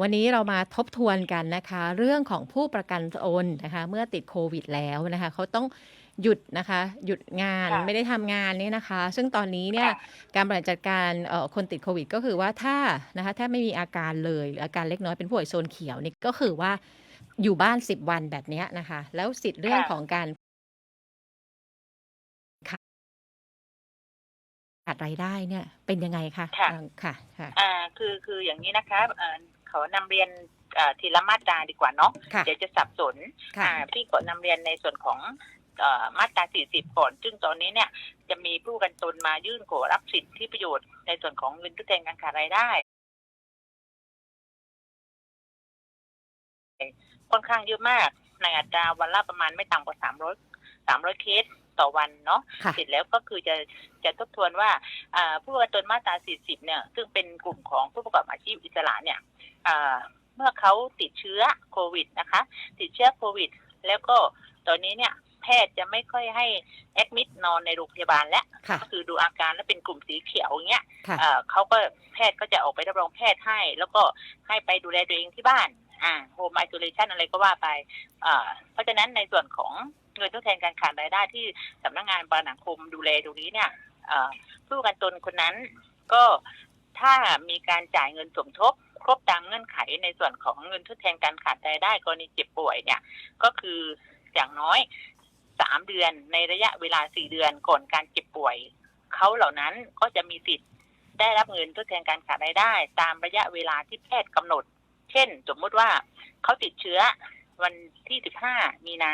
วันนี้เรามาทบทวนกันนะคะ เรื่องของผู้ประกันตนนะคะ เมื่อติดโควิดแล้วนะคะ เขาต้องหยุดนะคะ หยุดงานค่ะไม่ได้ทำงานเนี่ยนะคะ ซึ่งตอนนี้เนี่ยค่ะการบริหารจัดการเอ่อคนติดโควิด ก็คือว่าถ้านะคะถ้าไม่มีอาการเลยหรืออาการเล็กน้อยเป็นผู้ป่วยโซนเขียวนี่ก็คือว่าอยู่บ้าน10วันแบบเนี้ยนะคะ แล้วสิทธิ์เรื่องค่ะของการขาดรายได้เนี่ยเป็นยังไงคะค่ะเอ่อค่ะค่ะอ่าคือคืออย่างนี้นะคะเอ่อ ขอนำเรียนเอ่อทีละมาตราดีกว่าเนาะค่ะเดี๋ยวจะสับสนค่ะอ่าพี่ขอนำเรียนในส่วนของเอ่อมาตรา 40 ก่อน ซึ่งตอนนี้เนี่ยจะมีผู้ประกันตนมายื่นขอรับสิทธิประโยชน์ในส่วนของเงินทดแทนการขาดรายได้ ค่อนข้างเยอะมาก ในอัตราวันละประมาณไม่ต่ำกว่า 300 300 เคสต่อวันเนาะค่ะเสร็จแล้วก็คือจะจะทบทวนว่าอ่าผู้ประกันตนมาตรา 40 เนี่ย ซึ่งเป็นกลุ่มของผู้ประกอบอาชีพอิสระเนี่ยอ่า เมื่อเขาติดเชื้อโควิดนะคะ ติดเชื้อโควิด แล้วก็ตอนนี้เนี่ยแพทย์จะไม่ค่อยให้แอดมิดนอนในโรงพยาบาลแล้วค่ะก็คือดูอาการแล้วเป็นกลุ่มสีเขียวอย่างเงี้ยค่ะเอ่อเขาก็แพทย์ก็จะออกไปรับรองแพทย์ให้ แล้วก็ให้ไปดูแลตัวเองที่บ้านอ่าโฮมไอโซเลชันอะไรก็ว่าไปอ่าเพราะฉะนั้นในส่วนของเงินทดแทนการขาดรายได้ที่สำนักงานประกันสังคมดูแลตรงนี้เนี่ยเอ่อผู้ประกันตนคนนั้นก็ถ้ามีการจ่ายเงินสมทบ ครบตามเงื่อนไขในส่วนของเงินทดแทนการขาดรายได้กรณีเจ็บป่วยเนี่ย ก็คืออย่างน้อยสามเดือนในระยะเวลาสี่เดือนก่อนการเจ็บป่วยเขาเหล่านั้นก็จะมีสิทธิ์ได้รับเงินทดแทนการขาดรายได้ ตามระยะเวลาที่แพทย์กำหนด เช่น สมมุติว่าเขาติดเชื้อวันที่15มีนา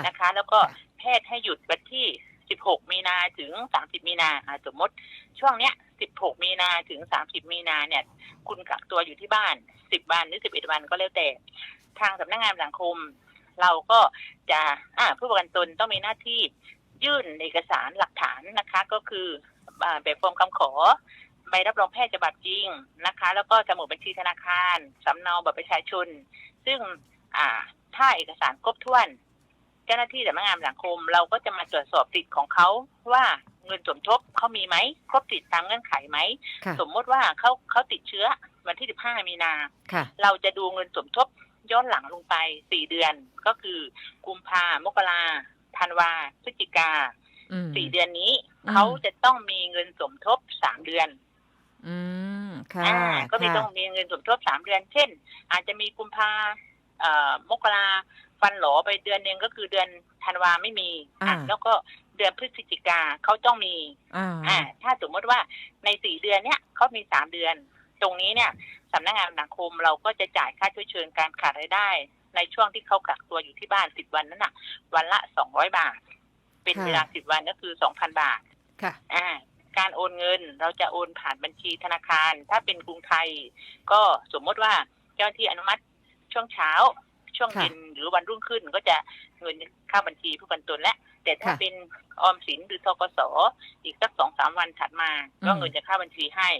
ะนะคะ แล้วก็แพทย์ให้หยุดวันที่16มีนาถึง30มีนาอ่าสมมติช่วงเนี้ย 16 มีนาถึง 30 มีนาเนี่ย คุณกักตัวอยู่ที่บ้าน 10 วันหรือ 11 วันก็แล้วแต่ ทางสำนักงานสังคม เราก็จะผู้ประกันตนต้องมีหน้าที่ยื่นเอกสารหลักฐานนะคะ ก็คือแบบฟอร์มคำขอใบรับรองแพทย์ฉบับจริงนะคะ แล้วก็สมุดบัญชีธนาคารสำเนาบัตรประชาชน ซึ่งถ้าเอกสารครบถ้วน เจ้าหน้าที่สำนักงานสังคม เราก็จะมาตรวจสอบสิทธิ์ของเขาว่าเงินสมทบเขามีไหมครบสิทธิ์ตามเงื่อนไขไหมค่ะสมมติว่าเขาเขาติดเชื้อวันที่ 15 มีนาค่ะเราจะดูเงินสมทบย้อนหลังลงไป 4 เดือน ก็คือกุมภามกราธันวาพฤศจิกาอืมสี่เดือนนี้อืมเขาจะต้องมีเงินสมทบสามเดือน อืมค่ะอ่าก็มีค่ะต้องมีเงินสมทบสามเดือน เช่น อาจจะมีกุมภาเอ่อมกราฟันหลอไปเดือนหนึ่งก็คือเดือนธันวาไม่มีอะอ่าแล้วก็เดือนพฤศจิกาเขาต้องมีอ่าอ่าถ้าสมมติว่าในสี่เดือนเนี้ยเขามีสามเดือน ตรงนี้เนี่ยสำนักงานสังคมเราก็จะจ่ายค่าช่วยเชิญการขาดรายได้ ในช่วงที่เขากักตัวอยู่ที่บ้านสิบวันนั้นน่ะ วันละสองร้อยบาท เป็นค่ะเวลาสิบวันก็คือสองพันบาทค่ะอ่าการโอนเงินเราจะโอนผ่านบัญชีธนาคาร ถ้าเป็นกรุงไทย ก็สมมติว่าเจ้าหน้าที่อนุมัติช่วงเช้า ช่วงค่ะเย็นหรือวันรุ่งขึ้นก็จะเงินเข้าบัญชีผู้ประกันตนและ แต่ถ้าค่ะเป็นออมสินหรือทกสอีกสักสองสามวันถัดมา ก็อืมเงินจะเข้าบัญชีให้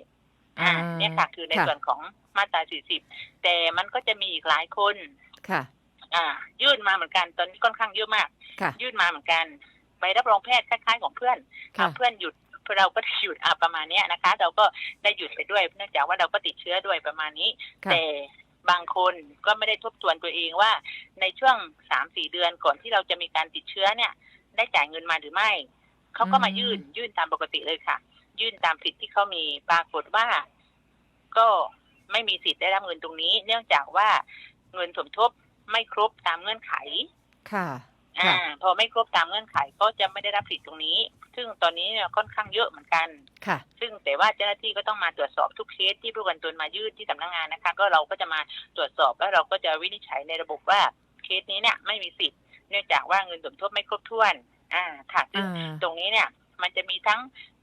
อ่าอ่าเนี่ยค่ะคือในค่ะส่วนของมาตรา40แต่มันก็จะมีอีกหลายคนค่ะ อ่า ยื่นมาเหมือนกันตอนนี้ค่อนข้างเยอะมากค่ะยื่นมาเหมือนกันใบรับรองแพทย์คล้ายๆของเพื่อนค่ะอ่าเพื่อนหยุดเราก็ได้หยุดอ่าประมาณเนี้ยนะคะ เราก็ได้หยุดไปด้วยเนื่องจากว่าเราก็ติดเชื้อด้วยประมาณนี้ค่ะแต่ บางคนก็ไม่ได้ทบทวนตัวเองว่า ในช่วงสามสี่เดือนก่อนที่เราจะมีการติดเชื้อเนี่ย ได้จ่ายเงินมาหรือไม่ เขาก็มายื่นยื่นตามปกติเลยค่ะ ยื่นตามสิทธิ์ที่เขามีปรากฏว่า ก็ไม่มีสิทธิ์ได้รับเงินตรงนี้ เนื่องจากว่าเงินสมทบไม่ครบตามเงื่อนไข ค่ะ อ่าค่ะพอไม่ครบตามเงื่อนไขก็จะไม่ได้รับสิทธิ์ตรงนี้ ซึ่งตอนนี้เนี่ยค่อนข้างเยอะเหมือนกัน ค่ะ ซึ่งแต่ว่าเจ้าหน้าที่ก็ต้องมาตรวจสอบทุกเคสที่ผู้ประกันตนมายื่นที่สำนักงานนะคะ ก็เราก็จะมาตรวจสอบแล้วเราก็จะวินิจฉัยในระบบว่าเคสนี้เนี่ยไม่มีสิทธิ์เนื่องจากว่าเงินสมทบไม่ครบถ้วน อ่า ค่ะ ซึ่งอ่า ตรงนี้เนี่ยมันจะมีทั้ง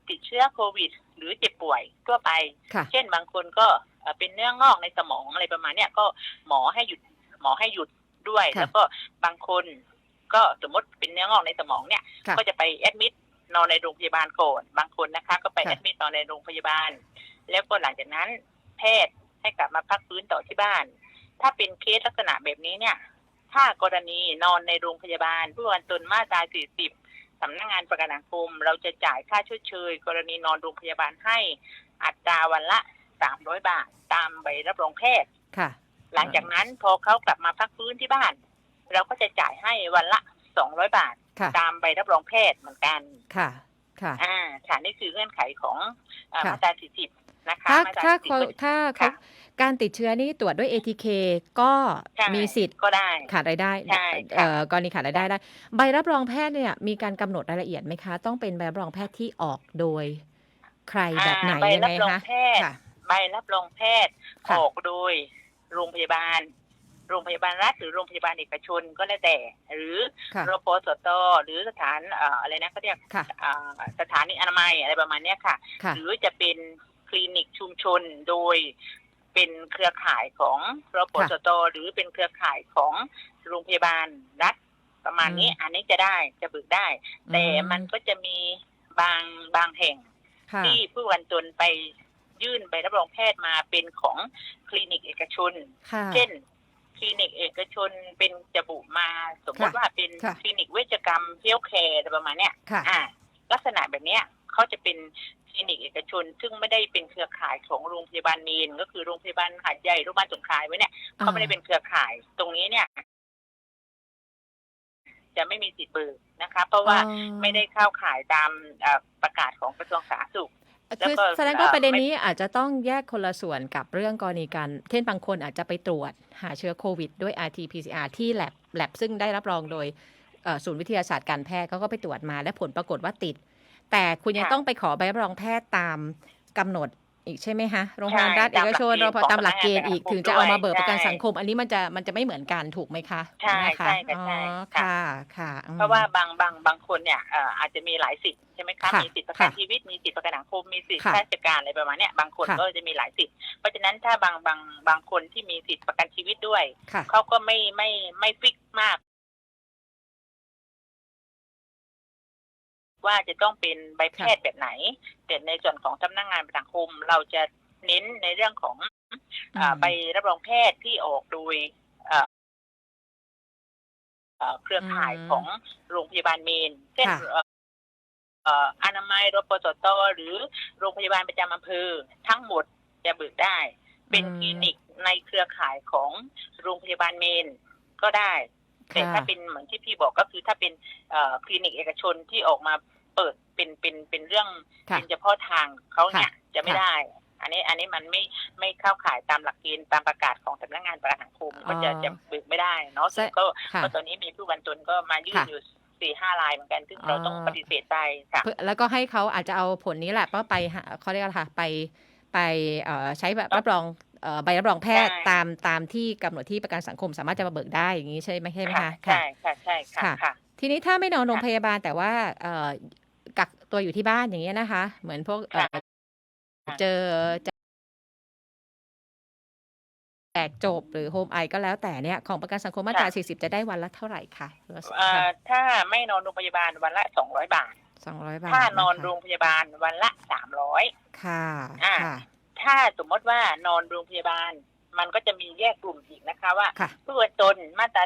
ติดเชื้อโควิด หรือเจ็บป่วยทั่วไป ค่ะ เช่นบางคนก็เอ่อเป็นเนื้องอกในสมองอะไรประมาณเนี้ยก็หมอให้หยุดหมอให้หยุดด้วย ค่ะแล้วก็บางคน ก็สมมติเป็นเนื้องอกในสมองเนี่ย ค่ะ ก็จะไปแอดมิดนอนในโรงพยาบาลก่อนบางคนนะคะ ก็ไปค่ะ แอดมิดนอนในโรงพยาบาล แล้วก็หลังจากนั้น แพทย์ให้กลับมาพักฟื้นต่อที่บ้าน ถ้าเป็นเคสลักษณะแบบนี้เนี่ย ถ้ากรณีนอนในโรงพยาบาลผู้ประกันตนมาตรา40สำนักงานประกันสังคม เราจะจ่ายค่าชดเชย กรณีนอนโรงพยาบาลให้อัตราวันละ 300 บาท ตามใบรับรองแพทย์ ค่ะ หลังจากนั้นพอเขากลับมาพักฟื้นที่บ้าน เราก็จะจ่ายให้วันละสองร้อยบาท ค่ะ ตามใบรับรองแพทย์เหมือนกัน ค่ะ ค่ะ อ่าค่ะนี่คือเงื่อนไขของอ่าค่ะ มาตราสี่สิบนะคะถ้ามาตราถ้า40เขาถ้าเขาค่ะการติดเชื้อนี่ตรวจด้วย ATK ก็ใช่มีสิทธิ์ก็ได้ ขาดรายได้ใช่ค่ะ เอ่อกรณีขาดรายได้ได้ ใบรับรองแพทย์เนี่ยมีการกำหนดรายละเอียดไหมคะ ต้องเป็นใบรับรองแพทย์ที่ออกโดยใครแบบไหนอ่าใบยังรัไงรองคะแพทย์ ค่ะ ใบรับรองแพทย์ค่ะ ออกโดยโรงพยาบาล โรงพยาบาลรัฐหรือโรงพยาบาลเอกชนก็แล้วแต่ หรือค่ะรพสตหรือสถานเอ่ออะไรนะเขาเรียกค่ะอ่าสถานีอนามัยอะไรประมาณเนี้ยค่ะค่ะ หรือจะเป็นคลินิกชุมชนโดยเป็นเครือข่ายของรพสตหรือเป็นเครือข่ายของโรงพยาบาลรัฐประมาณนี้อืมอันนี้จะได้จะเบิกได้ แต่มันก็จะมีบางบางแห่งค่ะที่ผู้วันตนไปยื่นใบรับรองแพทย์มาเป็นของคลินิกเอกชนค่ะเช่นค ลินิกเอกชนเป็นจะบุมา สมมติค่ะว่าเป็นค่ะคลินิกเวชกรรมเฮลท์แคร์อะไรประมาณเนี้ยค่ะ อ่า ลักษณะแบบเนี้ยเขาจะเป็นคลินิกเอกชน ซึ่งไม่ได้เป็นเครือข่ายของโรงพยาบาลมีนก็คือโรงพยาบาลหาดใหญ่โรงพยาบาลสงขลาไว้เนี่ยเขาไม่ได้เป็นเครือข่ายตรงนี้เนี่ย จะไม่มีสิทธิ์เบิกนะคะ เพราะว่าอ๋อไม่ได้เข้าข่ายตามเอ่อประกาศของกระทรวงสาธารณสุข แล้วคือก็แสดงว่าเอ่อประเด็นไม่นี้อาจจะต้องแยกคนละส่วนกับเรื่องกรณีการเช่นบางคนอาจจะไปตรวจหาเชื้อโควิดด้วย RT-PCR ที่ lab lab ซึ่งได้รับรองโดยเอ่อศูนย์วิทยาศาสตร์การแพทย์เขาก็ไปตรวจมาและผลปรากฏว่าติด แต่คุณยังค่ะ ต้องไปขอใบรับรองแพทย์ตามกำหนด อีกใช่ไหมคะโรงพยาบาลรัฐใช่เอกชนตามหลักเกณฑ์เราพอตามหลักเกณฑ์อีกของถึงจะเอามาเบิกด้วยประกันใช่สังคม อันนี้มันจะมันจะไม่เหมือนกันถูกไหมคะใช่นะคะใช่ค่ะใช่อ๋อค่ะค่ะค่ะอืมเพราะว่าบางบางบางคนเนี่ยเอ่ออาจจะมีหลายสิทธิ์ใช่ไหมคะค่ะมีสิทธิประกันค่ะชีวิตมีสิทธิประกันสังคมมีสิทธิค่ะราชการอะไรประมาณเนี้ยบางคนค่ะก็จะมีหลายสิทธิ์เพราะฉะนั้นถ้าบางบางบางคนที่มีสิทธิประกันชีวิตด้วยค่ะเขาก็ไม่ไม่ไม่ฟิกมาก ว่าจะต้องเป็นใบแพทย์แบบไหน แต่ในส่วนของสำนักงานประกันสังคม เราจะเน้นในเรื่องของอ่าอืมใบรับรองแพทย์ที่ออกโดยเอ่อเอ่อเครือข่ายอืมของโรงพยาบาลเมนเช่นค่ะเอ่อเอ่ออนามัยรปสตหรือโรงพยาบาลประจำอำเภอ ทั้งหมดจะเบิกได้ เป็นอืมคลินิกในเครือข่ายของโรงพยาบาลเมนก็ได้ แต่ค่ะถ้าเป็นเหมือนที่พี่บอกก็คือถ้าเป็นเอ่อคลินิกเอกชนที่ออกมาเปิดเป็นเป็นเป็นเรื่องค่ะเป็นเฉพาะทางเขาเนี่ยค่ะจะไม่ค่ะได้ อันนี้อันนี้มันไม่ไม่เข้าข่ายตามหลักเกณฑ์ตามประกาศของสำนักงานประกันสังคมก็จะอ๋อจะเบิกไม่ได้เนาะซึ่งใช่ก็ค่ะก็ตอนนี้มีผู้บรรทนก็มายื่นค่ะอยู่สี่ห้ารายเหมือนกันซึ่งเราต้องอ๋อปฏิเสธไปค่ะเพื่อแล้วก็ให้เขาอาจจะเอาผลนี้แหละว่าไปหาเขาเรียกอะไรค่ะไปไปเอ่อใช้แบบรับรองเอ่อ ใบรับรองแพทย์ใช่ ตามตามที่กำหนดที่ประกันสังคมสามารถจะมาเบิกได้อย่างนี้ใช่ไหมใช่ไหมคะใช่ค่ะใช่ค่ะค่ะ ค่ะ ทีนี้ถ้าไม่นอนโรงค่ะพยาบาลแต่ว่าเอ่อกักตัวอยู่ที่บ้านอย่างเงี้ยนะคะ เหมือนพวกเอ่อค่ะ เจอแจกจบหรือโฮมไอก็แล้วแต่เนี่ยของประกันสังคมมาตรา 40 จะได้วันละเท่าไหร่คะเอ่อถ้าไม่นอนโรงพยาบาลวันละสองร้อยบาท สองร้อยบาทถ้านอนนะคะโรงพยาบาลวันละสามร้อย ค่ะ อ่า ค่ะ ถ้าสมมติว่านอนโรงพยาบาล มันก็จะมีแยกกลุ่มอีกนะคะ ว่าค่ะผู้ป่วยตนมาตรา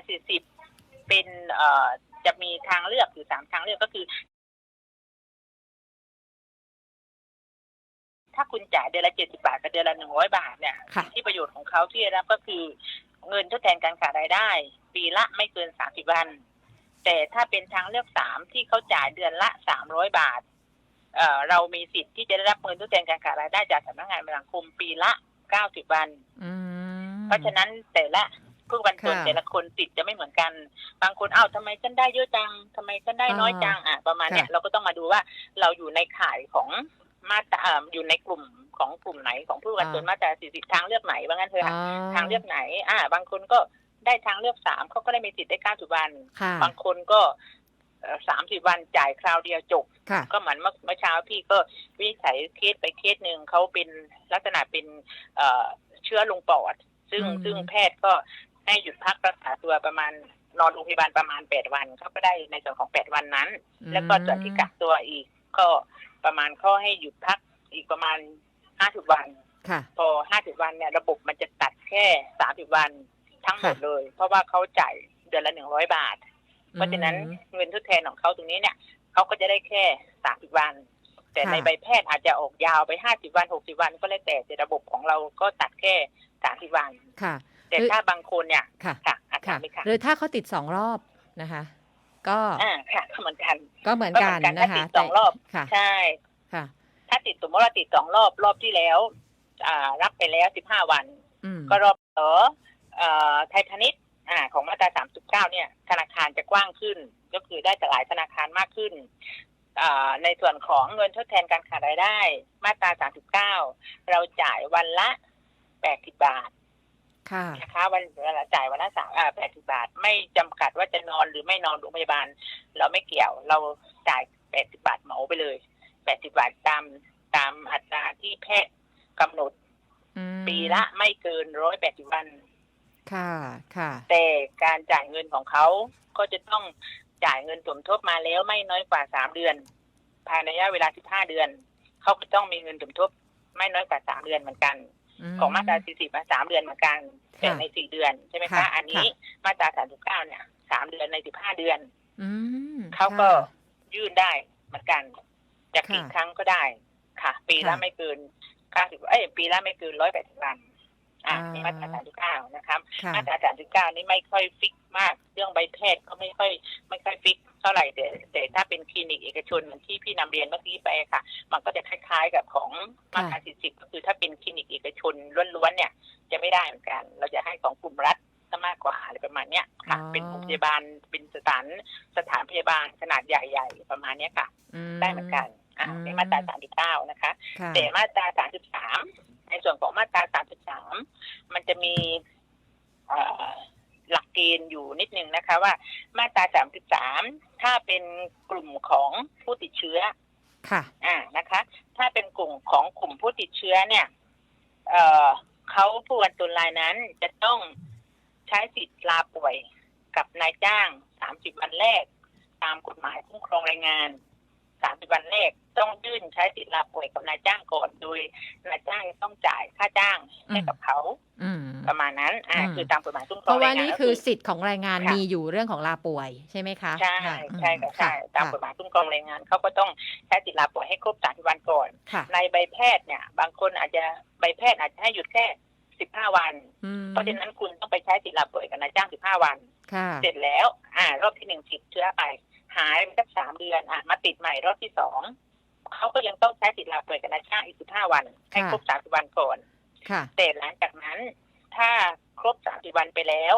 40เป็นเอ่อจะมีทางเลือกอยู่สามทางเลือกก็คือ ถ้าคุณจ่ายเดือนละ70บาทกับเดือนละ100บาทเนี่ยค่ะที่ประโยชน์ของเขาที่ได้รับก็คือเงินทดแทนการขาดรายได้ ปีละไม่เกิน30วัน แต่ถ้าเป็นทางเลือกสามที่เขาจ่ายเดือนละ300บาทเอ่อ เรามีสิทธิ์ที่จะได้รับเงินทดแทนการขาดรายได้จากสำนักงานประกันสังคมปีละ90วันอืมเพราะฉะนั้นแต่ละผู้บรรทนค่ะแต่ละคนสิทธิ์จะไม่เหมือนกัน บางคนอ้าวทำไมฉันได้เยอะจังทำไมฉันได้น้อยจังอะประมาณเนี้ยค่ะเราก็ต้องมาดูว่าเราอยู่ในข่ายของมาตราอ่าอยู่ในกลุ่มของกลุ่มไหนของผู้บรรทนมาตรา40ทางเลือกไหนว่างั้นเถอะอ๋อค่ะทางเลือกไหน อ่า บางคนก็ได้ทางเลือกสามเขาก็ได้มีสิทธิ์ได้90วันค่ะบางคนก็ สามสิบวันจ่ายคราวเดียวจบค่ะก็เหมือนเมื่อเมื่อเช้าพี่ก็วินิจฉัยเคสไปเคสหนึ่งเขาเป็นลักษณะเป็นเอ่อเชื้อลงปอด ซึ่งอืมซึ่งแพทย์ก็ให้หยุดพักรักษาตัวประมาณนอนโรงพยาบาลประมาณแปดวันเขาก็ได้ในส่วนของแปดวันนั้น แล้วก็ส่วนที่กักตัวอีก ก็ประมาณข้อให้หยุดพักอีกประมาณห้าสิบวันค่ะพอห้าสิบวันเนี่ยระบบมันจะตัดแค่สามสิบวันทั้งหมดค่ะเลย เพราะว่าเขาจ่ายเดือนละหนึ่งร้อยบาท เพราะฉะนั้นอืมเงินทดแทนของเขาตรงนี้เนี่ยเขาก็จะได้แค่สามสิบวัน แต่ค่ะในใบแพทย์อาจจะออกยาวไปห้าสิบวันหกสิบวันก็แล้วแต่แต่ระบบของเราก็ตัดแค่สามสิบวันค่ะ แต่คือถ้าบางคนเนี่ยค่ะค่ะอาค่ะจารย์ไหมคะหรือถ้าเขาติดสองรอบนะคะ ก็อ่าค่ะก็เหมือนกัน ก็เหมือนก็เหกัมืนอนกันนะถ้าคะติดสองรอบค่ะใช่ค่ะ ถ้าติดสมมติว่าติดสองรอบรอบที่แล้ว อ่า รับไปแล้วสิบห้าวันอืมก็รอบต่อเอ่อไททานิส อ่าของมาตราสามสิบเก้าเนี่ย ธนาคารจะกว้างขึ้น ก็คือได้จากหลายธนาคารมากขึ้นอ่าในส่วนของเงินทดแทนการขาดรายได้ มาตราสามสิบเก้าเราจ่ายวันละแปดสิบบาทค่ะนะคะวันเวลาจ่ายวันละสามอ่าแปดสิบาท ไม่จำกัดว่าจะนอนหรือไม่นอนโรงพยาบาล เราไม่เกี่ยว เราจ่ายแปดสิบาทเหมาไปเลยแปดสิบาทตามตามอัตราที่แพทย์กำหนดอืมปีละไม่เกินร้อยแปดสิบวัน ค่ะค่ะ แต่การจ่ายเงินของเขาก็จะต้องจ่ายเงินสมทบมาแล้วไม่น้อยกว่าสามเดือน ภายในระยะเวลาสิบห้าเดือน เขาก็ต้องมีเงินสมทบไม่น้อยกว่าสามเดือนเหมือนกันของมาตราสี่สิบมาสามเดือนเหมือนกันแต่ในสี่เดือนใช่ไหมค่ะคะอันนี้มาตราสามสิบเก้าเนี่ยสามเดือนในสิบห้าเดือนอืมเขาก็ค่ะยื่นได้เหมือนกันจะกี่ค่ะครั้งก็ได้ค่ะ ปีละค่ะไม่เกินเก้าสิบเอ้ยปีละไม่เกินร้อยแปดสิบวัน อ่าอ่านี่มาตราสามสิบเก้านะครับ ค่ะ มาตราสามสิบเก้านี่ไม่ค่อยฟิกมาก เรื่องใบแพทย์ก็ไม่ค่อยไม่ค่อยฟิกเท่าไหร่แต่แต่ถ้าเป็นคลินิกเอกชนเหมือนที่พี่นำเรียนเมื่อกี้ไปค่ะ มันก็จะคล้ายๆกับของมาตราสี่สิบก็คือถ้าเป็นคลินิกเอกชนล้วนๆเนี่ย จะไม่ได้เหมือนกัน เราจะให้ของกลุ่มรัฐซะมากกว่าอะไรประมาณเนี้ยค่ะ อ๋อ เป็นโรงพยาบาลเป็นสถานสถานพยาบาลขนาดใหญ่ๆประมาณเนี้ยค่ะ ได้เหมือนกันอ่าอืม ในมาตราสามสิบเก้านะคะ ค่ะแต่มาตราสามสิบสาม ในส่วนของมาตราสามสิบสามมันจะมีเอ่อหลักเกณฑ์อยู่นิดนึงนะคะว่ามาตราสามสิบสามถ้าเป็นกลุ่มของผู้ติดเชื้อ ค่ะ อ่านะคะ ถ้าเป็นกลุ่มของกลุ่มผู้ติดเชื้อเนี่ย เอ่อเขาผู้วันตนรายนั้นจะต้องใช้สิทธิ์ลาป่วยกับนายจ้างสามสิบวันแรก ตามกฎหมายคุ้มครองแรงงาน สามสิบวันแรกต้องยื่นใช้สิทธิ์ลาป่วยกับนายจ้างก่อนโดยนายจ้างต้องจ่ายค่าจ้างให้กับเขาอืมประมาณนั้นอ่าอืมคือตามกฎหมายคุ้มคเพรองราะแรว่างงานนี่ก็คือสิทธิ์ของแรงงานค่ะมีอยู่เรื่องของลาป่วยใช่ไหมคะใช่ค่ะใช่ค่ะใช่อืตามกฎหมายคุ้มครองแรงงานเขาก็ต้องใช้สิทธิ์ลาป่วยให้ครบสามสิบวันก่อนค่ะในใบแพทย์เนี่ย บางคนอาจจะใบแพทย์อาจจะให้หยุดแค่สิบห้าวันอืมเพราะฉะนั้นคุณต้องไปใช้สิทธิ์ลาป่วยกับนายจ้างสิบห้าวันค่ะเสร็จแล้ว อ่ารอบที่หนึ่งติดเชื้อไป หายไปสักสามเดือนอะมาติดใหม่รอบที่สองเขาก็ยังต้องใช้สิทธิ์ลาป่วยกับนายจ้างอีกสิบห้าวัน ให้ครบสามสิบวันก่อนค่ะแต่หลังจากนั้น ถ้าครบสามสิบวันไปแล้ว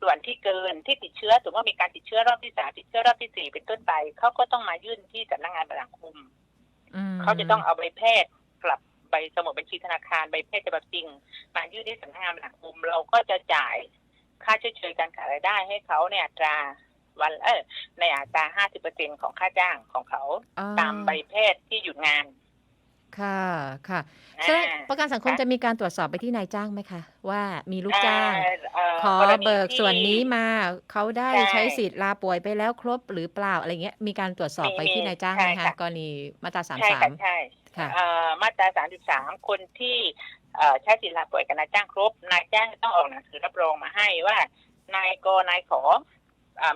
ส่วนที่เกินที่ติดเชื้อสมมติว่ามีการติดเชื้อรอบที่สามติดเชื้อรอบที่สี่เป็นต้นไปเขาก็ต้องมายื่นที่สำนักงานประกันสังคมอืมเขาจะต้องเอาใบแพทย์กลับใบสมุดบัญชีธนาคารใบแพทย์ฉบับจริง มายื่นที่สำนักงานประกันสังคมเราก็จะจ่ายค่าชดเชยการขาดรายได้ให้เขาเนี่ยอัตรา วันเออในอัตราห้าสิบเปอร์เซ็นของค่าจ้างของเขาอ๋อตามใบแพทย์ที่หยุดงาน ค่ะค่ะอ่าซึ่งประกันสังคมค่ะจะมีการตรวจสอบไปที่นายจ้างไหมคะ ว่ามีลูกจ้างเอ่อขอรณีเบิกที่ส่วนนี้มาเขาได้ใช่ใช้สิทธิ์ลาป่วยไปแล้วครบหรือเปล่าอะไรเงี้ยมีการตรวจสอบมีไปที่มีนายจ้างไหมใช่คะค่ะกรณีมาตราสามใช่สาค่ะมใช่ค่ะเอ่อมาตราสามสิบสามคนที่เอ่อใช้สิทธิ์ลาป่วยกับนายจ้างครบ นายจ้างต้องออกหนังสือรับรองมาให้ว่านายกนายขอเอ่อ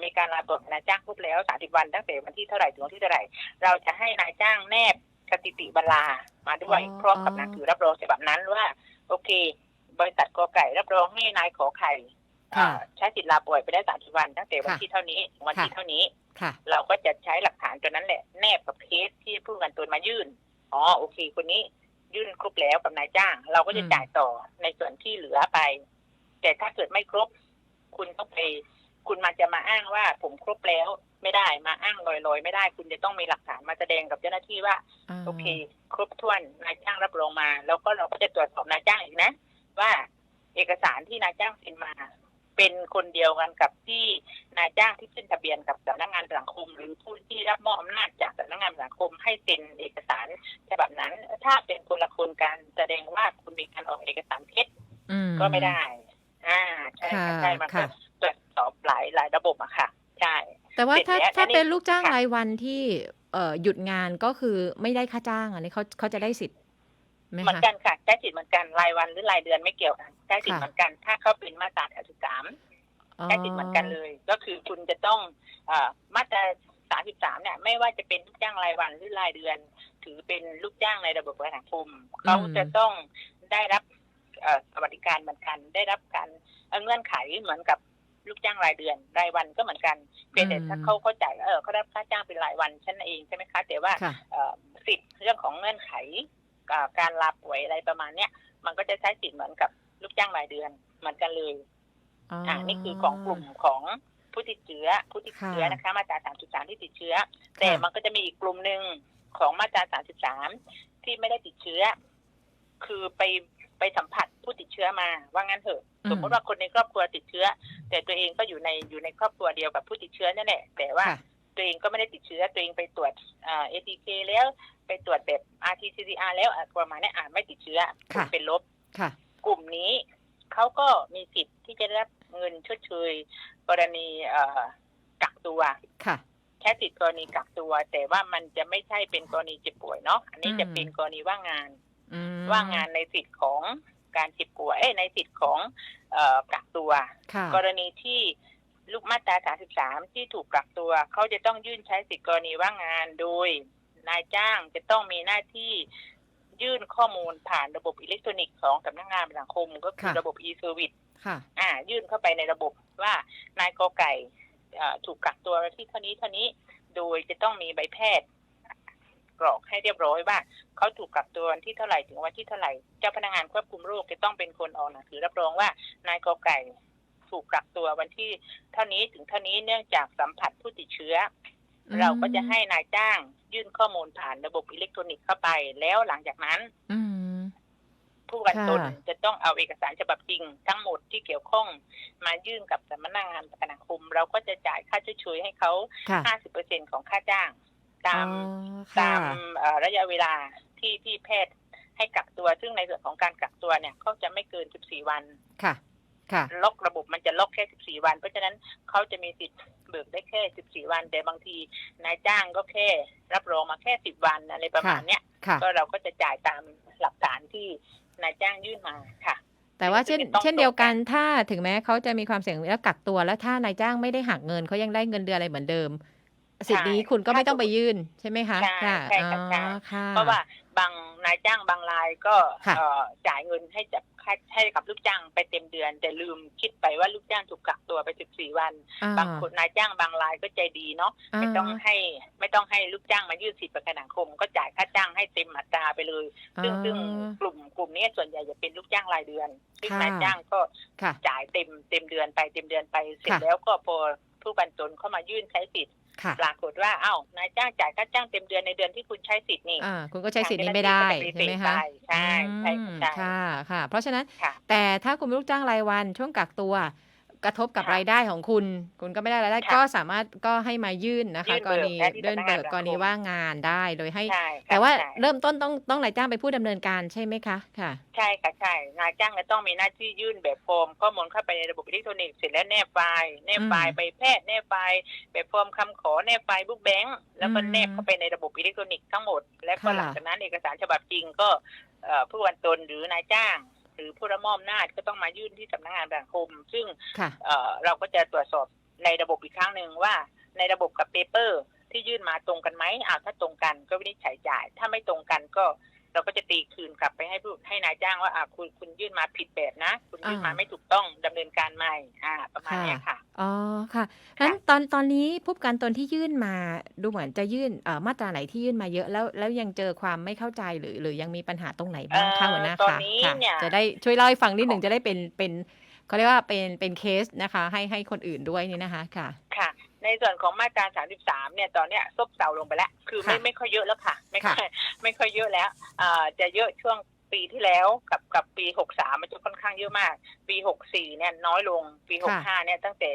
มีการลาป่วยกับนายจ้างครบแล้วสามสิบวันตั้งแต่วันที่เท่าไหร่ถึงวันที่เท่าไหร่ เราจะให้นายจ้างแนบสถิติบรรลามาด้วยอ๋อพร้อมกับหนังสือรับรองฉบับนั้นว่า โอเค บริษัทกอไก่รับรองให้นายขอไข่เอ่อใช้สิทธิ์ลาป่วยไปได้สามสิบวัน ตั้งแต่วันที่เท่านี้ถึงวันที่เท่านี้ค่ะเราก็จะใช้หลักฐานตัวนั้นแหละ แนบกับเคสที่ผู้ประกันตนมายื่นอ๋อโอเค คนนี้ยื่นครบแล้วกับนายจ้าง เราก็จะอืมจ่ายต่อในส่วนที่เหลือไป แต่ถ้าเกิดไม่ครบ คุณต้องไป คุณมาจะมาอ้างว่าผมครบแล้วไม่ได้มาอ้างลอยๆ ไม่ได้ คุณจะต้องมีหลักฐานมาแสดงกับเจ้าหน้าที่ว่าาโอเค ครบถ้วนนายจ้างรับรองมา แล้วก็เราก็จะตรวจสอบนายจ้างอีกนะ ว่าเอกสารที่นายจ้างเซ็นมา เป็นคนเดียวกันกับที่นายจ้างที่ขึ้นทะเบียนกับสำนักงานสังคม หรือผู้ที่รับมอบอำนาจจากสำนักงานสังคมให้เซ็นเอกสารฉบับนั้น ถ้าเป็นคนละคนกันแสดงว่าคุณมีการออกเอกสารเท็จอืมก็ไม่ได้ อ่าใช่ค่ะค่ะใช่มันก็ค่ะ ตรวจสอบหลายหลายระบบอะค่ะ ใช่ แต่ว่าถ้าเสร็จแล้วถ้าอันนี้เป็นลูกจ้างค่ะรายวันที่เอ่อหยุดงานก็คือไม่ได้ค่าจ้างอันนี้เขาเขาจะได้สิทธิ์ไหมเหมือนคะกันค่ะใช้สิทธิ์เหมือนกันรายวันหรือรายเดือนไม่เกี่ยวกันใช้สิทธิ์ค่ะเหมือนกัน ถ้าเขาเป็นมาตราสามใช้สิทธิ์เหมือนกันเลย ก็คือคุณจะต้องเออมาตราสามสิบสามเนี่ยไม่ว่าจะเป็นลูกจ้างรายวันหรือรายเดือน ถือเป็นลูกจ้างในระบบประกันสังคมเขาจะต้องได้รับเอ่อสวัสดิการเหมือนกัน ได้รับการเอ่อเงื่อนไขเหมือนกับ ลูกจ้างรายเดือนรายวันก็เหมือนกันเพียงแต่อืมถ้าเขาเข้าใจว่าเออเขาได้รับค่าจ้างเป็นรายวันฉันเองใช่ไหมคะแต่ว่าค่ะเอ่อสิทธิ์เรื่องของเงื่อนไขอ่าการลาป่วยอะไรประมาณเนี้ยมันก็จะใช้สิทธิ์เหมือนกับลูกจ้างรายเดือนเหมือนกันเลยอ๋อออ่านี่คือของกลุ่มของผู้ติดเชื้อผู้ติดเชื้อค่ะนะคะมาตรา33 ที่ติดเชื้อ แต่มันก็จะมีอีกกลุ่มหนึ่งของมาตรา33 ที่ไม่ได้ติดเชื้อ คือไป ไปสัมผัสผู้ติดเชื้อมา ว่างั้นเถอะอืมสมมติว่าคนในครอบครัวติดเชื้อ แต่ตัวเองก็อยู่ในอยู่ในครอบครัวเดียวกับผู้ติดเชื้อนั่นแหละแต่ว่าค่ะตัวเองก็ไม่ได้ติดเชื้อตัวเองไปตรวจเอ่อ ATK แล้วไปตรวจแบบ RT-PCR แล้วอะประมาณนี้อ่าไม่ติดเชื้อค่ะเป็นลบค่ะกลุ่มนี้เขาก็มีสิทธิ์ที่จะได้รับเงินชดเชยกรณีเอ่อกักตัวค่ะแค่สิทธิ์กรณีกักตัว แต่ว่ามันจะไม่ใช่เป็นกรณีเจ็บป่วยเนาะอันนี้อืมจะเป็นกรณีว่างงานอืม ว่างงานในสิทธิ์ของการเจ็บป่วยเอ้ยในสิทธิ์ของเอ่อกักตัวค่ะกรณีที่ลูกมาตรา33 ที่ถูกกักตัว เขาจะต้องยื่นใช้สิทธิกรณีว่างงานโดย นายจ้างจะต้องมีหน้าที่ยื่นข้อมูลผ่านระบบอิเล็กทรอนิกส์ของสำนักงานประกันสังคมก็คือค่ะระบบ e-service ค่ะอ่า ยื่นเข้าไปในระบบว่านายกอไก่อ่าถูกกักตัวที่เท่านี้เท่านี้ โดยจะต้องมีใบแพทย์ กรอกให้เรียบร้อยว่าเขาถูกกักตัววันที่เท่าไหร่ถึงวันที่เท่าไหร่เจ้าพนักงานควบคุมโรคจะต้องเป็นคนออกหนังสือรับรองว่านายกอไก่ถูกกักตัววันที่เท่านี้ถึงเท่านี้เนื่องจากสัมผัสผู้ติดเชื้ออมเราก็จะให้นายจ้างยื่นข้อมูลผ่านระบบอิเล็กทรอนิกส์เข้าไป แล้วหลังจากนั้นอืมผู้กันตนค่ะจะต้องเอาเอกสารฉบับจริงทั้งหมดที่เกี่ยวข้องมายื่นกับสำนักงานประกันสังคม เราก็จะจ่ายค่าชดเชยให้เขาค่ะ50%ของค่าจ้าง ตามอ๋อตาค่ะมเอ่อระยะเวลาที่ที่แพทย์ให้กักตัว ซึ่งในส่วนของการกักตัวเนี่ยเขาจะไม่เกิน 14 วันค่ะค่ะล็อกระบบมันจะล็อกแค่ 14 วัน เพราะฉะนั้นเขาจะมีสิทธิ์เบิกได้แค่ 14 วัน แต่บางทีนายจ้างก็แค่รับรองมาแค่ 10 วันอะไรประมาณเนี้ยค่ะก็เราก็จะจ่ายตามหลักฐานที่นายจ้างยื่นมาค่ะ แต่ว่าเช่นต้องเช่นเดียวกันถ้าถึงแม้เขาจะมีความเสี่ยงแล้วกักตัวแล้วถ้านายจ้างไม่ได้หักเงินเขายังได้เงินเดือนอะไรเหมือนเดิม สิทธิ์นี้คุณก็ไม่ต้องไปยื่นใช่ไหมคะใช่ค่ะใช่อ๋อค่ะใช่ค่ะเพราะว่าบางนายจ้างบางรายก็ค่ะเอ่อจ่ายเงินให้จับค่าให้กับลูกจ้างไปเต็มเดือน แต่ลืมคิดไปว่าลูกจ้างถูกกักตัวไป14วันอ่บางคนนายจ้างบางรายก็ใจดีเนาะไม่ต้องให้ไม่ต้องให้ลูกจ้างมายื่นสิทธิประกันสังคม ก็จ่ายค่าจ้างให้เต็มอัตราไปเลย ซึ่งซึ่งอ๋อกลุ่มกลุ่มนี้ส่วนใหญ่จะเป็นลูกจ้างรายเดือนซึ่งค่ะนายจ้างก็ค่ะจ่ายเต็มเต็มเดือนไปเต็มเดือนไปเสร็จค่ะแล้วก็พอ ผู้บรรจนเข้ามายื่นใช้สิทธิ์ค่ะปรากฏว่าอ้าวนายจ้างจ่ายค่าจ้างเต็มเดือนในเดือนที่คุณใช้สิทธิ์นี่อ่าคุณก็ใช้สิทธิ์นี้ไม่ได้ทางเจ้าหน้าที่ใช่ไหมก็คะจะปฏิเสธไปใช่ใช่อืมใช่ค่ะค่ะ เพราะฉะนั้นค่ะแต่ถ้าคุณเป็นลูกจ้างรายวันช่วงกักตัว กระทบกับค่ะรายได้ของคุณ คุณก็ไม่ได้รายได้ค่ะก็สามารถก็ให้มายื่นนะคะยื่นกเบิรกณีได้ที่เดินสำนักงานเบิกสังคมกรณีว่างงานได้โดยให้ใช่ค่ะแต่ว่าใช่เริ่มต้นต้องต้องนายจ้างไปนผู้ดำเนินการใช่ไหมคะค่ะ ใช่ค่ะใช่นายจ้างจะต้องมีหน้าที่ยื่นแบบฟอร์มข้อมูลเข้าไปในระบบอิเล็กทรอนิกส์เสร็จแล้วแนบไฟล์แนบไฟล์อืมไปแพทย์แนบไฟล์แบบฟอร์มคำขอแนบไฟล์บุ๊กแบงค์แล้วก็อืมแนบเข้าไปในระบบอิเล็กทรอนิกส์ทั้งหมด แล้วก็ค่ะหลังจากนั้นเอกสารฉบับจริงก็เอ่อผู้วันตนหรือนายจ้าง หรือผู้รับมอบอำนาจก็ต้องมายื่นที่สำนักงานประกันสังคม ซึ่งค่ะเอ่อเราก็จะตรวจสอบในระบบอีกครั้งหนึ่งว่า ในระบบกับเปเปอร์ ที่ยื่นมาตรงกันไหมอ้าวถ้าตรงกันก็วินิจฉัยจ่าย ถ้าไม่ตรงกันก็เราก็จะตีคืนกลับไปให้ผู้ให้นายจ้างว่าอ่าคุณคุณยื่นมาผิดแบบนะ คุณยื่นมาอ่าไม่ถูกต้องดำเนินการใหม่อ่า ประมาณเนี้ยค่ะ อ๋อ ค่ะ งั้นตอน ตอนนี้ผู้ประกันตนที่ยื่นมา ดูเหมือนจะยื่น เอ่อ มาตราไหนที่ยื่นมาเยอะ แล้ว แล้วยังเจอความไม่เข้าใจ หรือ หรือยังมีปัญหาตรงไหนบ้างคะเอ่อหัวหน้าตอนค่ะนี้ค่ะ เนี่ยจะได้ช่วยเล่าให้ฟังนิดหนึ่งของจะได้เป็น เป็นเขาเรียกว่าเป็น เป็นเคสนะคะ ให้ ให้คนอื่นด้วยนี่นะคะ ค่ะ ค่ะ ในส่วนของมาตรา 33 เนี่ย ตอนเนี้ยซบเซาลงไปแล้ว คือไม่ค่ะไม่ค่อยเยอะแล้วค่ะ ไม่ค่อยค่ะไม่ค่อยเยอะแล้วอ่าจะเยอะช่วง ปีที่แล้วกับกับปี63มันจะค่อนข้างเยอะมาก ปี64เนี่ยน้อยลงปี65เนี่ยตั้งแต่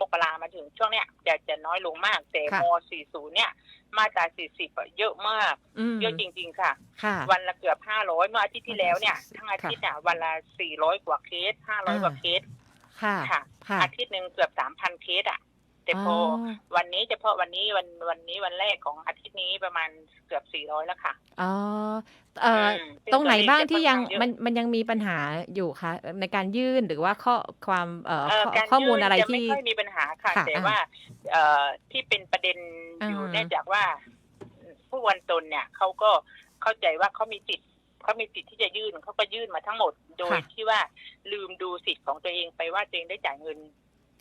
มกรามาถึงช่วงเนี้ยจะจะน้อยลงมาก แต่ค่ะม40เนี่ยมาตรา40อะเยอะมากอืมเยอะจริงๆค่ะค่ะ วันละเกือบ500เมื่ออาทิตย์ที่แล้วเนี่ยค่ะทั้งอาทิตย์เนี่ยวันละ400กว่าเคส500กว่าเคสค่ะค่ะค่ะอาทิตย์หนึ่งเกือบ3,000เคสอะ แต่พออวันนี้เฉพาะวันนี้วันวันนี้วันแรกของอาทิตย์นี้ประมาณเกือบ400แล้วค่ะอ๋อเอ่ออมซึ่ตรงไหนวเลขบ้างจะที่ยังค่อข้าเอะมันมันยังมีปัญหาอยู่คะในการยื่นหรือว่าข้อความเอ่อเอ่อข้อการข้อมูลยื่นอะไรจะที่ไม่ค่อยมีปัญหาค่ะ ค่ะแต่อ่าว่าเอ่อที่เป็นประเด็นอยู่อ่า เนื่องจากว่าผู้วันตนเนี่ยเขาก็เข้าใจว่าเขามีสิทธิ์เขามีสิทธิ์ที่จะยื่นเขาก็ยื่นมาทั้งหมด โดยค่ะที่ว่าลืมดูสิทธิ์ของตัวเองไปว่าตัวเองได้จ่ายเงิน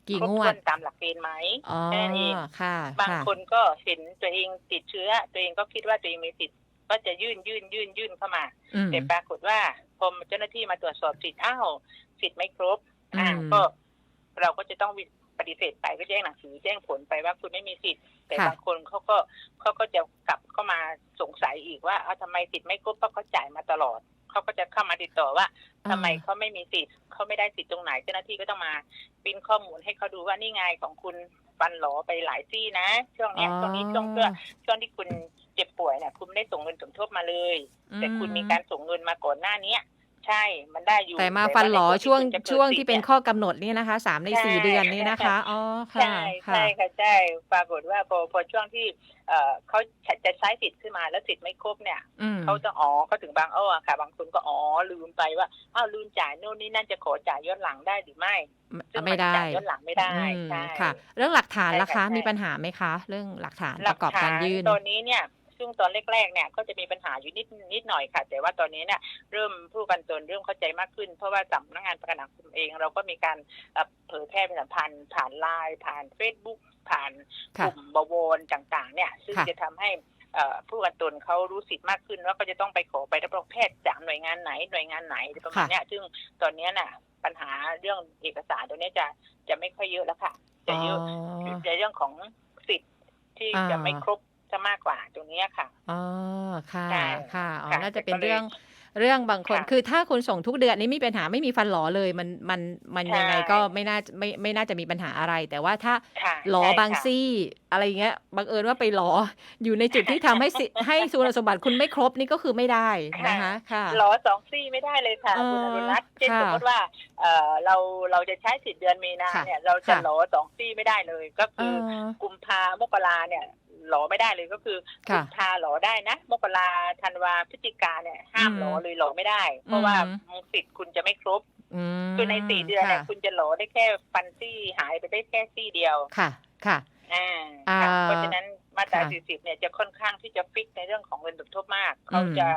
กี่ครบงถ้ววดนตามหลักเกณฑ์ไหมอ๋อแค่นั้นเองค่ะ บางค่ะคนก็เห็นตัวเองติดเชื้อ ตัวเองก็คิดว่าตัวเองมีสิทธิ์ก็จะยื่นยื่นยื่นยื่นเข้ามาอืมแต่ปรากฏว่าพอเจ้าหน้าที่มาตรวจสอบสิทธิ์อ้าวสิทธิ์ไม่ครบอ่าอืมก็เราก็จะต้องปฏิเสธไปก็แจ้งหนังสือแจ้งผลไปว่าคุณไม่มีสิทธิ์ แต่ค่ะบางคนเขาก็เขาก็จะกลับเข้ามาสงสัยอีกว่าเอาทำไมสิทธิ์ไม่ครบเพราะเขาจ่ายมาตลอด เขาก็จะเข้ามาติดต่อว่าทำไมเขาไม่มีสิทธิ์เขาไม่ได้สิทธิ์ตรงไหนเจ้าหน้าที่ก็ต้องมาปริ้นข้อมูลให้เขาดูว่านี่ไงของคุณฟันหลอไปหลายที่นะ ช่วงเนี้ยช่วงนี้ช่วงเพื่อช่วงที่คุณเจ็บป่วยเนี่ยคุณไม่ได้ส่งเงินสมทบมาเลย แต่คุณมีการส่งเงินมาก่อนหน้าเนี้ย ใช่มันได้อยู่แต่มาฟันหลอใช่วงที่คุณจะกิดช่วงที่เป็นสิทธิ์ข้อกำหนดนี่นะคะสามในใช่สี่เดือนนี่นะคะอ๋อค่ะใช่ค่ะใช่ค่ะใช่ปรากฏว่าพอพอช่วงที่เอ่อเขาจะใช้สิทธิ์ขึ้นมาแล้วสิทธิ์ไม่ครบเนี่ยอืมเขาจะอ๋อเขาถึงบางอ้อค่ะ บางคนก็อ๋อลืมไปว่าอ้าวลืมจ่ายโน่นนี่นั่นจะขอจ่ายย้อนหลังได้หรือไม่ซึ่งนไม่ได้จ่ายย้อนหลังไม่ได้อืมใช่ค่ะ เรื่องหลักฐานใช่ล่ะคะค่ะใช่มีปัญหาไหมคะ เรื่องหลักฐานหปลัระกอบการยื่นตอนนี้เนี่ย ซึ่งตอนแรกๆเนี่ยก็จะมีปัญหาอยู่นิดนิดหน่อยค่ะ แต่ว่าตอนนี้เนี่ยเริ่มผู้กันตนเริ่มเข้าใจมากขึ้น เพราะว่าสำนักงานประกันสังคมเอง เราก็มีการเอ่อเผยแพร่ประชาสัมพันธ์ผ่านไลน์ผ่านเฟซบุ๊กผ่านกค่ะลุ่มบวรต่างๆ เนี่ย ซึ่งค่ะจะทำให้เอ่อผู้กันตนเขารู้สิทธิ์มากขึ้นว่าก็จะต้องไปขอไปรับรองแพทย์จากหน่วยงานไหนหน่วยงานไหนประมาณเนี้ยซึ่งตอนเนี้ยน่ะปัญหาเรื่องเอกสารตัวเนี้ยจะจะไม่ค่อยเยอะแล้วค่ะ จะเยอะในเรื่องของสิทธิ์ที่อ่าจะไม่ครบ จะมากกว่าตรงเนี้ยค่ะอ๋อค่ะใช่ค่ะอ๋อค่ะน่าจะเป็นแต่ก็เลยเรื่องเรื่องบางคนค่ะคือถ้าคุณส่งทุกเดือนนี้ไม่มีปัญหาไม่มีฟันหลอเลยมันมันมันใช่ยังไงก็ไม่น่าไม่ไม่น่าจะมีปัญหาอะไร แต่ว่าถ้าค่ะหลอใช่บางค่ะซี่อะไรเงี้ยบังเอิญว่าไปหลออยู่ในจุดที่ทำให้สิให้คุณสมบัติคุณไม่ครบนี่ก็คือไม่ได้นะคะค่ะหลอสองซี่ไม่ได้เลยค่ะเออคุณอนุรัตน์เช่นค่ะสมมติว่าเอ่อเราเราจะใช้สิทธิ์เดือนมีนาค่ะเนี่ยเราจะค่ะหลอสองซี่ไม่ได้เลย ก็เอคืออกุมภามกราเนี่ย หลอไม่ได้เลยก็คือกุค่ะมภาหลอได้นะมกราธันวาพฤศจิกาเนี่ยห้ามอืมหลอเลยหลอไม่ได้ เพราะว่าอืมสิทธิ์คุณจะไม่ครบอืมคือในสี่เดือนเนี่ยค่ะคุณจะหลอได้แค่ฟันซี่หายไปได้แค่ซี่เดียวค่ะ ค่ะอ่าอ่าค่ะเพราะฉะนั้นมาตราค่ะ40เนี่ยจะค่อนข้างที่จะฟิกในเรื่องของเงินสมทบมาก เขาอืมจะ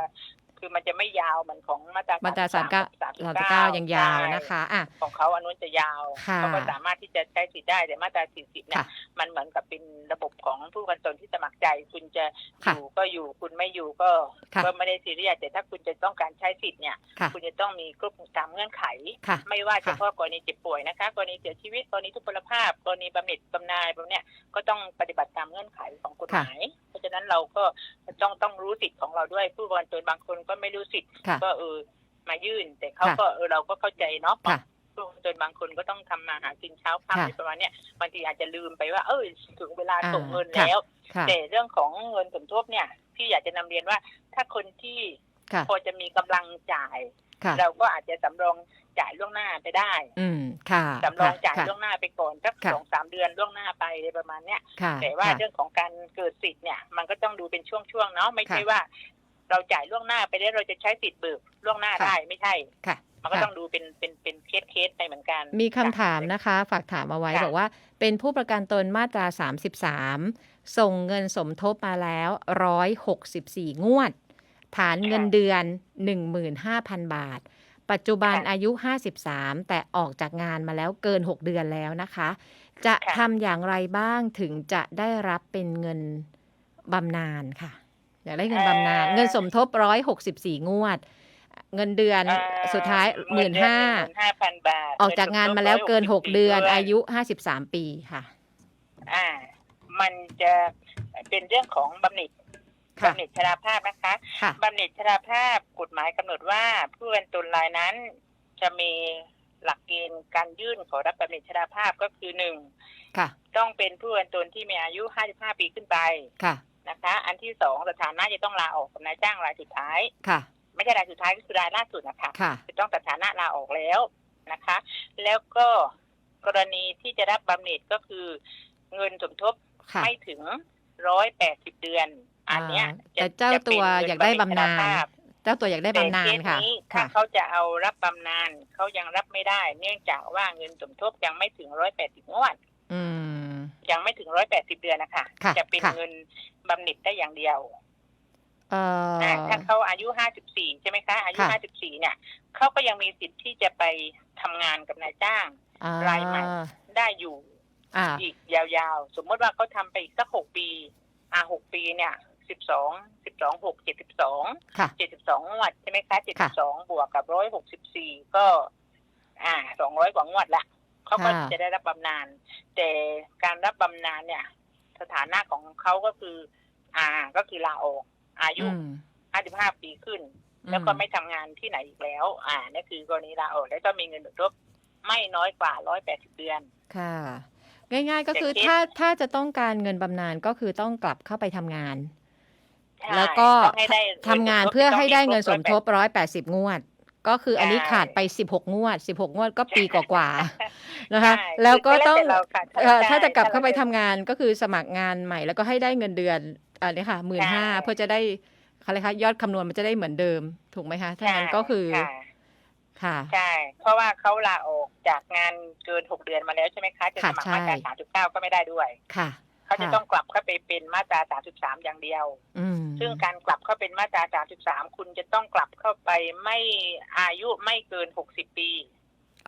คือมันจะไม่ยาวเหมือนของมาตรามาตราสามเก้าสามสามสิบเก้ายังยาวนะคะอะของเขาอันนู้นจะยาวค่ะเขาก็สามารถที่จะใช้สิทธิ์ได้แต่มาตรา40เนี่ยค่ะมันเหมือนกับเป็นระบบของผู้ประกันตนที่สมัครใจ คุณจะอค่ะยู่ก็อยู่คุณไม่อยู่ก็ค่ะก็ไม่ได้ซีเรียสแต่ถ้าคุณจะต้องการใช้สิทธิ์เนี่ยค่ะคุณจะต้องมีครบตามเงื่อนไขค่ะไม่ว่าค่ะเฉพาะกรณีเจ็บป่วยนะคะกรณีเสียชีวิตกรณีทุพพลภาพกรณีบำเหน็จบำนาญแบบเนี้ยก็ต้องปฏิบัติตามเงื่อนไขของกฎหมายเพ ราะฉะนั้นเราก็ต้องต้องรู้สิทธิ์ของเราด้วยผู้บริโภคบางคนก็ไม่รู้สิทธิ์ค่ะก็เออมายื่น แต่เขาค่ะก็เออเราก็เข้าใจเนาะค่ะผู้บริโภคบางคนก็ต้องทำมาหากินเช้าค่ะค่ำอะไรประมาณเนี้ยบางทีอาจจะลืมไปว่า เออถึงเวลาอ่าส่งเงินค่ะแล้วค่ะแต่เรื่องของเงินสมทบเนี่ย ที่อยากจะนำเรียนว่า ถ้าคนที่ค่ะพอจะมีกำลังจ่ายค่ะ เราก็อาจจะสำรองจ่ายล่วงหน้าไปได้ อืมค่ะสำรองจ่ายค่ะล่วงหน้าไปก่อนสักค่ะสองสามเดือนล่วงหน้าไปอะไรประมาณเนี้ยค่ะแต่ว่าค่ะเรื่องของการเกิดสิทธิ์เนี่ย มันก็ต้องดูเป็นช่วงๆเนาะไม่ใช่ค่ะว่า เราจ่ายล่วงหน้าไปแล้วเราจะใช้สิทธิ์เบิกล่วงหน้าค่ะได้ไม่ใช่ค่ะมันก็ค่ะต้องดูเป็นเป็นเป็นเคสเคสไปเหมือนกัน มีคำค่ะถามนะคะ ฝากถามเอาไว้ค่ะบอกว่า เป็นผู้ประกันตนมาตรา 33 ส่งเงินสมทบมาแล้ว 164 งวด ฐานเงินเดือน 15,000 บาท ปัจจุบันอายุ 53 แต่ออกจากงานมาแล้วเกิน 6 เดือนแล้วนะคะ จะทำอย่างไรบ้างถึงจะได้รับเป็นเงินบำนาญค่ะ อยากได้เงินบำนาญเงินสมทบ 164 งวด เงินเดือนเอ่อสุดท้ายหมื่นห้าห้าพันบาทออกจากงานมาแล้วเกิน6เดือน อายุ53ปีค่ะ อ่า มันจะเป็นเรื่องของบำเหน็จค่ะ บำเหน็จชราภาพนะคะค่ะ บำเหน็จชราภาพกฎหมายกำหนดว่า ผู้เป็นตนรายนั้น จะมีหลักเกณฑ์การยื่นขอรับบำเหน็จชราภาพก็คือหนึ่งค่ะ ต้องเป็นผู้เป็นตนที่มีอายุ 55 ปีขึ้นไปค่ะ นะคะ อันที่สองสถานะจะต้องลาออกกับนายจ้างรายสุดท้าย ค่ะ ไม่ใช่รายสุดท้ายก็คือรายล่าสุดนะคะ ค่ะ จะต้องสถานะลาออกแล้วนะคะ แล้วก็กรณีที่จะรับบำเหน็จก็คือ เงินสมทบค่ะ ไม่ถึงร้อยแปดสิบเดือน อันเนี้ยอ่าแต่เจ้าตัวอยากได้บำนาญเจ้าตัวอยากได้บำนาญค่ะแต่เคสนี้ถ้าค่ะเขาจะเอารับบำนาญเขายังรับไม่ได้ เนื่องจากว่าเงินสมทบยังไม่ถึงร้อยแปดสิบงวดอืมยังไม่ถึงร้อยแปดสิบเดือนนะคะค่ะจะเป็นค่ะเงินบำเหน็จได้อย่างเดียวเอ่ออ่าถ้าเขาอายุห้าสิบสี่ใช่ไหมคะอายุค่ะห้าสิบสี่เนี่ยเขาก็ยังมีสิทธิ์ที่จะไปทำงานกับนายจ้างอ่ารายใหม่ได้อยู่อ่าอีกยาวๆ สมมติว่าเขาทำไปอีกสักหกปี อ่าหกปีเนี่ย สิบสองสิบสองหกเจ็ดสิบสองค่ะ เจ็ดสิบสองงวดใช่ไหมคะเจ็ดสิค่ะบสองบวกกับร้อยหกสิบสี่ก็ อ่าสองร้อยกว่างวดละเขาก็ค่ะ จะได้รับบำนาญแต่การรับบำนาญเนี่ย สถานะของเขาก็คือ อ่าก็คือลาออก อายุ อืมห้าสิบห้าปีขึ้น แล้วก็ไม่ทำงานที่ไหนอีกแล้ว อ่านี่คือกรณีลาออกแล้วก็มีเงินสมทบไม่น้อยกว่าร้อยแปดสิบเดือน ค่ะ ง่ายๆก็คือแต่เคสถ้าถ้าจะต้องการเงินบำนาญก็คือต้องกลับเข้าไปทำงานใช่ แล้วก็ต้องให้ได้ทำงานงิสมทบเพื่อให้ได้เงินสมทบ180ร้อยแปดสิบงวด ก็คืออันนี้ใช่ขาดไปสิบหกงวดสิบหกงวดก็ปีกว่าๆนะคะ ใช่แล้วก็ต้องคือแล้วแต่เราค่ะเอ่อถ้าใช่จะกลับเข้าไปถ้ทำรงานก็คือสมัครงานใหม่แล้วก็ให้ได้เงินเดือนอันนี้ค่ะหมื่นห้าใช่เพื่อจะได้อะไรคะยอดคำนวณมันจะได้เหมือนเดิมถูกไหมคะถ้างั้นก็คือค่ะค่ะ ใช่ เพราะว่าเขาลาออกจากงานเกินหกเดือนมาแล้วใช่ไหมคะ จะสค่ะมัครใช่มาตราสามจุดเก้าก็ไม่ได้ด้วย ค่ะ เขาจะค่ะต้องกลับเข้าไปเป็นมาตราสามจุดสามอย่างเดียวอืมซึ่งการกลับเข้าเป็นมาตราสามจุดสามคุณจะต้องกลับเข้าไปไม่อายุไม่เกินหกสิบปี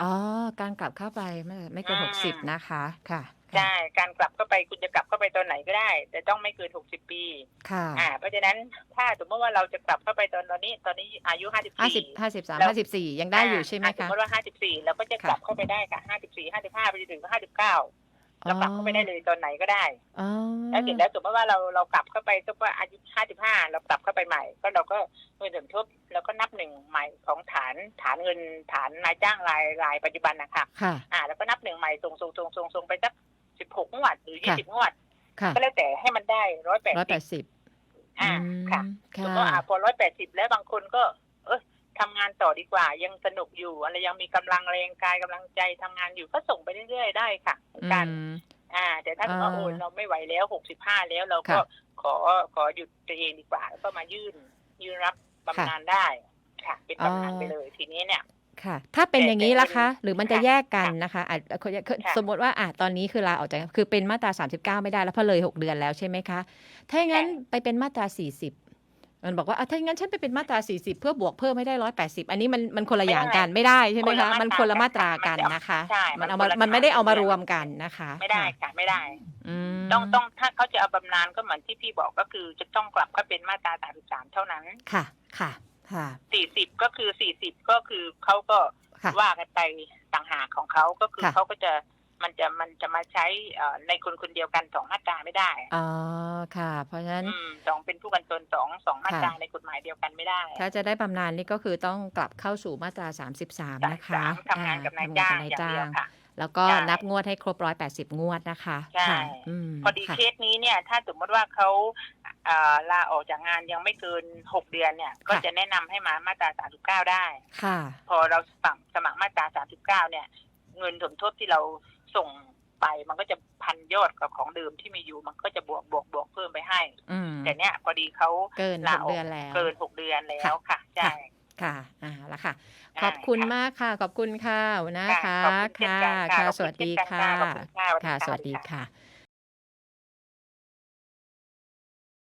อ๋อ การกลับเข้าไปไม่ไม่เกินอ่าหกสิบนะคะ ค่ะ ใช่ การกลับเข้าไปคุณจะกลับเข้าไปตอนไหนก็ได้ แต่ต้องไม่เกินหกสิบปี ค่ะ อ่า เพราะฉะนั้นถ้าสมมติว่าเราจะกลับเข้าไปตอนตอนนี้ ตอนนี้อายุห้าสิบห้าสิบสี่ห้าสิบสามแล้วห้าสิบสี่ยังได้อยู่ใช่ไหมสมคะมติว่าห้าสิบสี่เราก็จะกลับเข้าไปได้ค่ะห้าสิบสี่ห้าสิบห้าไปจนถึงห้าสิบ เก้าเรากลับเข้าไปได้เลยตอนไหนก็ได้อ๋อแล้วเสร็จแล้วสมมติว่าเราเรากลับเข้าไปสักว่าอายุห้าสิบห้าเรากลับเข้าไปใหม่ ก็เราก็เงินสมทบเราก็นับหนึ่งใหม่ของฐานฐานเงินฐานนายจ้างรายรายปัจจุบันนะคะค่ะอ่าแล้วก็นับหนึ่งใหม่ส่งส่งส่งส่งส่งไปสักสิบหกงวดหรือยี่ค่ะสิบงวดค่ะก็แล้วแต่ให้มันได้ร้อยแปดร้อยแปสิบดสิบอ่าค่ะค่ะสมมติว่าอ่าพอร้อยแปดสิบแล้วบางคนก็เออ ทำงานต่อดีกว่า ยังสนุกอยู่อะไรยังมีกำลังแรงกายกำลังใจทำงานอยู่ก็ส่งไปเรื่อยๆได้ค่ะเหมือนกันอืมอ่า แต่ถ้าสมมติว่าอ่าโอ้ยเราไม่ไหวแล้วหกสิบห้าแล้วเราก็ค่ะขอขอหยุดตัวเองดีกว่า แล้วก็มายื่นยื่นรับบำนาญได้ค่ะเป็นบำนาญไปเลยทีนี้เนี่ยค่ะ ถ้าเป็นอย่างนี้ล่ะคะ หรือมันจะค่ะแยกกันนะคะอาจคือคือค่ะสมมติว่าอะตอนนี้คือลาออกจากคือเป็นมาตรา 39 ไม่ได้แล้วเพราะเลย 6 เดือนแล้วใช่ไหมคะ ถ้าอย่างนั้นไปเป็นมาตรา 40 มันบอกว่าอะถ้าอย่างนั้นฉันไปเป็นมาตรา 40 เพื่อบวกเพิ่มไม่ได้ 180 อันนี้มันมันคนละอย่างกันไม่ได้ใช่ไหมคนละคะมาตรามันคนละมาตรากันมันจะนะคะ ใช่มันเอามัมานคนละ มันไม่ได้เอามาฐานรวมกันนะคะไม่ได้ค่ะค่ะไม่ได้ อืมต้องต้องถ้าเขาจะเอาบำนาญก็เหมือนที่พี่บอกก็คือจะต้องกลับเข้าเป็นมาตราสามสิบสามเท่านั้น ค่ะ ค่ะ ค่ะสี่สิบก็คือสี่สิบก็คือเขาก็ค่ะ ว่ากันไปต่างหากของเขาก็คือค่ะ เขาก็จะ มันจะมันจะมาใช้เอ่อในคนคนเดียวกันสองมาตราไม่ได้อ๋อค่ะ เพราะฉะนั้นอืมสองเป็นผู้กันตนสองสองมาตราค่ะในกฎหมายเดียวกันไม่ได้ ถ้าจะได้บำนาญนี่ก็คือต้องกลับเข้าสู่มาตรา 33 นะคะสามทำงานกับนายจ้างทำอย่างเดียวค่ะแล้วก็ใช่นับงวดให้ครบ180งวดนะคะใช่ค่ะมพอดีค่ะเคสนี้เนี่ย ถ้าสมมติว่าเขาเอ่อลาออกจากงานยังไม่เกินหกเดือนเนี่ย ก็จะแนะนำให้มามาตราสามสิบเก้าได้ ค่ะ พอเราสมัครสมัครมาตราสามสิบเก้าเนี่ย เงินสมทบที่เรา ส่งไปมันก็จะพันยอดกับของเดิมที่มีอยู่มันก็จะบวกบวกบวกเพิ่มไปให้อืมแต่เนี้ยพอดีเขาเกินลาหกออกเดือนแล้วเกินหกเดือนแล้วค่ะใช่ค่ะอ่าแล้วค่ะาขอบคุณะมากค่ะ ขอบคุณค่ะหัวหน้าค่ะค่ะขอบคุณเช่นค่ะกันค่ะค่ะขอบสคุณวัสดีเช่นกันค่ะค่ะขอบคุณค่ะ สวัสดีค่ะ ค่ะ สวัสดีค่ะค่ะ